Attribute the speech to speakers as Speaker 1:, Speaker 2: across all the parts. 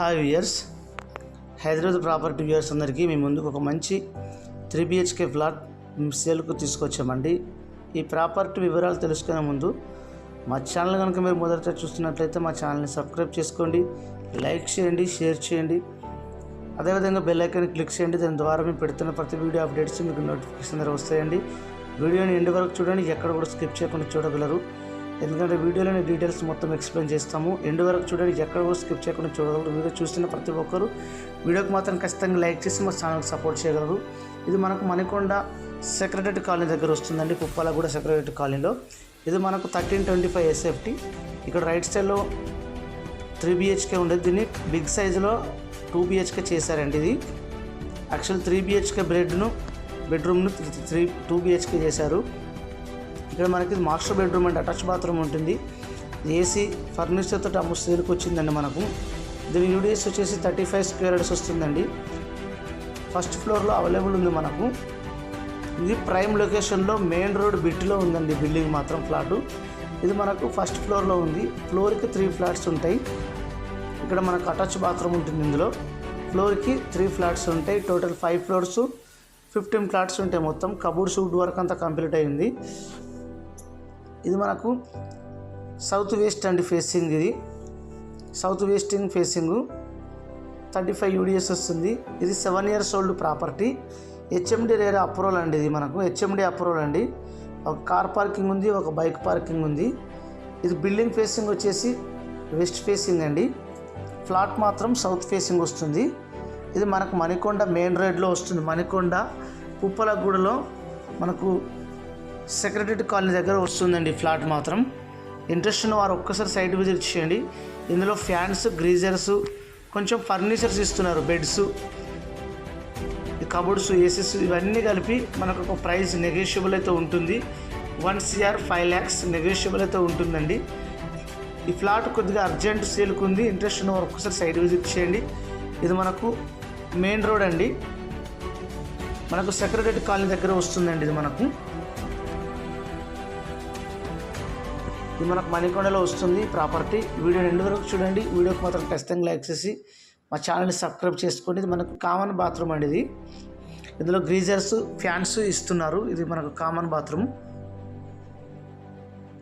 Speaker 1: Hi viewers. Hyderabad property viewers అందరికీ మీ ముందుకు ఒక మంచి త్రీ బిహెచ్కే ఫ్లాట్ సేల్కు తీసుకొచ్చామండి. ఈ ప్రాపర్టీ వివరాలు తెలుసుకునే ముందు మా ఛానల్ కనుక మీరు మొదట చూస్తున్నట్లయితే మా ఛానల్ని సబ్స్క్రైబ్ చేసుకోండి లైక్ చేయండి షేర్ చేయండి. అదేవిధంగా బెల్ ఐకాన్ క్లిక్ చేయండి. దాని ద్వారా మేము పెడుతున్న ప్రతి వీడియో అప్డేట్స్ మీకు నోటిఫికేషన్ ద్వారా వస్తాయండి. వీడియోని ఎండు వరకు చూడండి ఎక్కడ కూడా స్కిప్ చేయకుండా చూడగలరు. ఎందుకంటే వీడియోలోని డీటెయిల్స్ మొత్తం ఎక్స్ప్లెయిన్ చేస్తాము. ఎండ్ వరకు చూడండి ఎక్కడ కూడా స్కిప్ చేయకుండా చూడగలరు. వీడియో చూస్తున్న ప్రతి ఒక్కరు వీడియోకి మాత్రం ఖచ్చితంగా లైక్ చేసి మా ఛానల్కి సపోర్ట్ చేయగలరు. ఇది మనకు మణికొండ సెక్రటరీ కాలనీ దగ్గర వస్తుందండి కుప్పాలగూడ సెక్రటరీ కాలనీలో. ఇది మనకు థర్టీన్ ట్వంటీ ఫైవ్ ఎస్ఎఫ్టీ ఇక్కడ రైట్ సైడ్లో త్రీ బిహెచ్కే ఉండేది. దీన్ని బిగ్ సైజులో టూ బిహెచ్కే చేశారండి ఇది. యాక్చువల్ త్రీ బిహెచ్కే బెడ్ను బెడ్రూమ్ను త్రీ టూ బిహెచ్కే చేశారు. ఇక్కడ మనకి master bedroom and attach bathroom ఉంటుంది. ఏసీ ఫర్నిచర్తో అమ్ము సేల్కి వచ్చిందండి మనకు. దీని యూడిఎస్ వచ్చేసి థర్టీ ఫైవ్ స్క్వేర్ యార్డ్స్ వస్తుందండి. ఫస్ట్ ఫ్లోర్లో అవైలబుల్ ఉంది మనకు. ఇది ప్రైమ్ లొకేషన్లో మెయిన్ రోడ్ బిట్లో ఉందండి బిల్డింగ్ మాత్రం ఫ్లాటు. ఇది మనకు ఫస్ట్ ఫ్లోర్లో ఉంది. ఫ్లోర్కి త్రీ ఫ్లాట్స్ ఉంటాయి. ఇక్కడ మనకు అటాచ్ బాత్రూమ్ ఉంటుంది ఇందులో. ఫ్లోర్కి త్రీ ఫ్లాట్స్ ఉంటాయి. Total five floors fifteen flats ఉంటాయి మొత్తం. కబూర్స్ వుడ్ వర్క్ అంతా కంప్లీట్ అయింది. ఇది మనకు సౌత్ వెస్ట్ అండి ఫేసింగ్ ఇది. South westing facing thirty five UDS వస్తుంది. ఇది seven years old property HMDA RERA approval అండి ఇది మనకు. హెచ్ఎండి అప్రూవల్ అండి. ఒక కార్ పార్కింగ్ ఉంది ఒక బైక్ పార్కింగ్ ఉంది. ఇది బిల్డింగ్ ఫేసింగ్ వచ్చేసి వెస్ట్ ఫేసింగ్ అండి. ఫ్లాట్ మాత్రం సౌత్ ఫేసింగ్ వస్తుంది. ఇది మనకు మణికొండ మెయిన్ రోడ్లో వస్తుంది. మణికొండ కుప్పలగూడలో మనకు సెక్రటరీ కాలనీ దగ్గర వస్తుందండి ఫ్లాట్ మాత్రం. ఇంట్రెస్ట్ ఉన్న వారు ఒక్కసారి సైట్ విజిట్ చేయండి. ఇందులో ఫ్యాన్స్ గ్రీజర్స్ కొంచెం ఫర్నిచర్స్ ఇస్తున్నారు బెడ్స్. కబోర్డ్స్ ఏసీస్ ఇవన్నీ కలిపి మనకు ఒక ప్రైస్ నెగోషియబుల్ అయితే ఉంటుంది. One CR five lakhs negotiable అయితే ఉంటుందండి. ఈ ఫ్లాట్ కొద్దిగా అర్జెంట్ సేల్కి ఉంది. ఇంట్రెస్ట్ ఉన్న వారు ఒక్కసారి సైట్ విజిట్ చేయండి. ఇది మనకు మెయిన్ రోడ్ అండి. మనకు సెక్రటరీ కాలనీ దగ్గర వస్తుందండి ఇది మనకు. ఇది మనకు మణికొండలో వస్తుంది ప్రాపర్టీ. వీడియో రెండు వరకు చూడండి. వీడియోకి మాత్రం ఖచ్చితంగా లైక్ చేసి మా ఛానల్ని సబ్స్క్రైబ్ చేసుకోండి. ఇది మనకు కామన్ బాత్రూమ్ అండి ఇది. ఇందులో గ్రీజర్స్ ఫ్యాన్స్ ఇస్తున్నారు. ఇది మనకు కామన్ బాత్రూమ్.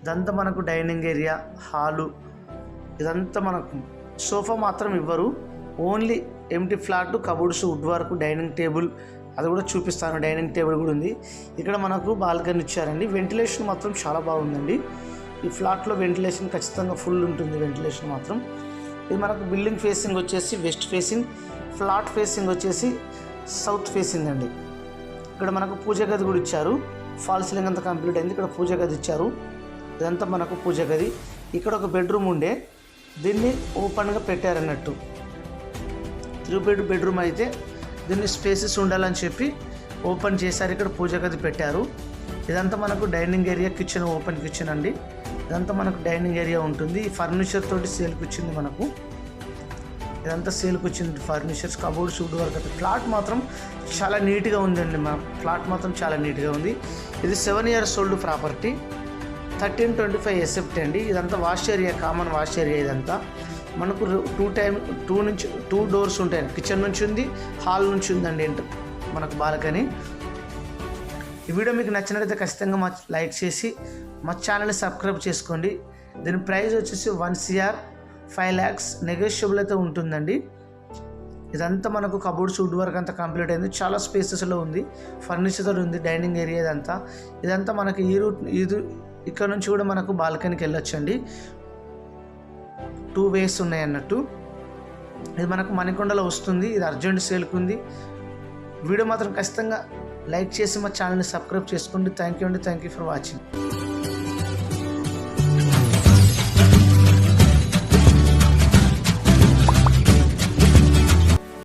Speaker 1: ఇదంతా మనకు డైనింగ్ ఏరియా హాలు. ఇదంతా మనకు సోఫా మాత్రం ఇవ్వరు. Only empty flat cupboards wood work dining table. అది కూడా చూపిస్తాను. డైనింగ్ టేబుల్ కూడా ఉంది. ఇక్కడ మనకు బాల్కనీ ఇచ్చారండి. వెంటిలేషన్ మాత్రం చాలా బాగుందండి. ఈ ఫ్లాట్లో వెంటిలేషన్ ఖచ్చితంగా ఫుల్ ఉంటుంది వెంటిలేషన్ మాత్రం. ఇది మనకు బిల్డింగ్ ఫేసింగ్ వచ్చేసి వెస్ట్ ఫేసింగ్ ఫ్లాట్ ఫేసింగ్ వచ్చేసి సౌత్ ఫేసింగ్ అండి. ఇక్కడ మనకు పూజ గది కూడా ఇచ్చారు. ఫాల్ సీలింగ్ అంతా కంప్లీట్ అయింది. ఇక్కడ పూజ గది ఇచ్చారు. ఇదంతా మనకు పూజ గది. ఇక్కడ ఒక బెడ్రూమ్ ఉండే. దీన్ని ఓపెన్గా పెట్టారన్నట్టు త్రీ బెడ్ బెడ్రూమ్ అయితే దీన్ని స్పేసెస్ ఉండాలని చెప్పి ఓపెన్ చేశారు. ఇక్కడ పూజ గది పెట్టారు. ఇదంతా మనకు dining area kitchen open kitchen అండి. ఇదంతా మనకు డైనింగ్ ఏరియా ఉంటుంది. ఈ ఫర్నిచర్ తోటి సేల్కి వచ్చింది మనకు. ఇదంతా సేల్కి వచ్చింది furnitures cupboard shoot work plot flat మాత్రం చాలా నీట్గా ఉందండి మా ఫ్లాట్ మాత్రం చాలా నీట్గా ఉంది. ఇది seven years old property. Thirteen twenty five SFT అండి. ఇదంతా wash area common wash area ఇదంతా. మనకు టూ టైం టూ నుంచి టూ డోర్స్ ఉంటాయి. కిచెన్ నుంచి ఉంది హాల్ నుంచి ఉందండి మనకు బాల్కనీ. ఈ వీడియో మీకు నచ్చినట్లయితే ఖచ్చితంగా మా లైక్ చేసి మా ఛానల్ని సబ్స్క్రైబ్ చేసుకోండి. దీని ప్రైస్ వచ్చేసి one CR five lakhs negotiable అయితే ఉంటుందండి. ఇదంతా మనకు కబోర్డ్స్ వుడ్ వర్క్ అంతా కంప్లీట్ అయింది. చాలా స్పేసెస్లో ఉంది. ఫర్నిచర్తో ఉంది డైనింగ్ ఏరియా ఇదంతా. ఇదంతా మనకి ఈ రూట్ ఇది ఇక్కడ నుంచి కూడా మనకు బాల్కనీకి వెళ్ళొచ్చండి. టూ వేస్ ఉన్నాయి అన్నట్టు. ఇది మనకు మణికొండలో వస్తుంది. ఇది అర్జెంట్ సేల్కి ఉంది. వీడియో మాత్రం ఖచ్చితంగా లైక్ చేసి మా ఛానల్ని సబ్స్క్రైబ్ చేసుకోండి. థ్యాంక్ యూ అండి. Thank you for watching